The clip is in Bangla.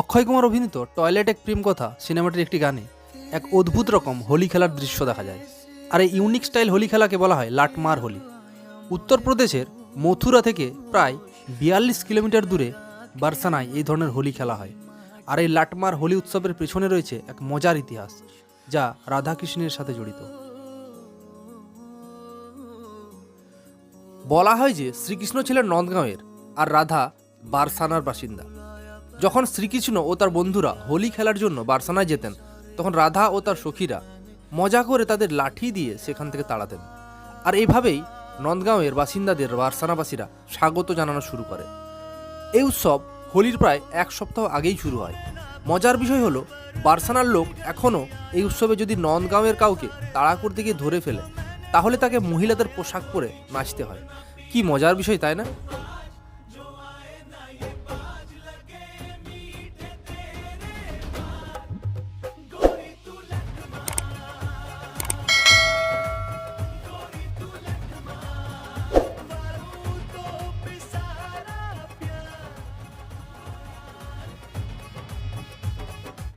অক্ষয় কুমার অভিনীত টয়লেট এক প্রেম কথা সিনেমাটির একটি গানে এক অদ্ভুত রকম হোলি খেলার দৃশ্য দেখা যায়। আর এই ইউনিক স্টাইল হোলি খেলাকে বলা হয় লাটমার হোলি। উত্তরপ্রদেশের মথুরা থেকে প্রায় বিয়াল্লিশ কিলোমিটার দূরে বার্সানায় এই ধরনের হোলি খেলা হয়। আর এই লাটমার হোলি উৎসবের পেছনে রয়েছে এক মজার ইতিহাস, যা রাধাকৃষ্ণের সাথে জড়িত। বলা হয় যে শ্রীকৃষ্ণ ছিলেন নন্দগাঁওয়ের, আর রাধা বারসানার বাসিন্দা। যখন শ্রীকৃষ্ণ ও তার বন্ধুরা হোলি খেলার জন্য বার্সানায় যেতেন, তখন রাধা ও তার সখীরা মজা করে তাদের লাঠি দিয়ে সেখান থেকে তাড়াতেন। আর এভাবেই নন্দগাঁওয়ের বাসিন্দাদের বারসানাবাসীরা স্বাগত জানানো শুরু করে। এই উৎসব হোলির প্রায় এক সপ্তাহ আগেই শুরু হয়। মজার বিষয় হলো, বার্সানার লোক এখনও এই উৎসবে যদি নন্দগাঁওয়ের কাউকে তাড়া করতে গিয়ে ধরে ফেলে, তাহলে তাকে মহিলাদের পোশাক পরে নাচতে হয়। কি মজার বিষয়, তাই না?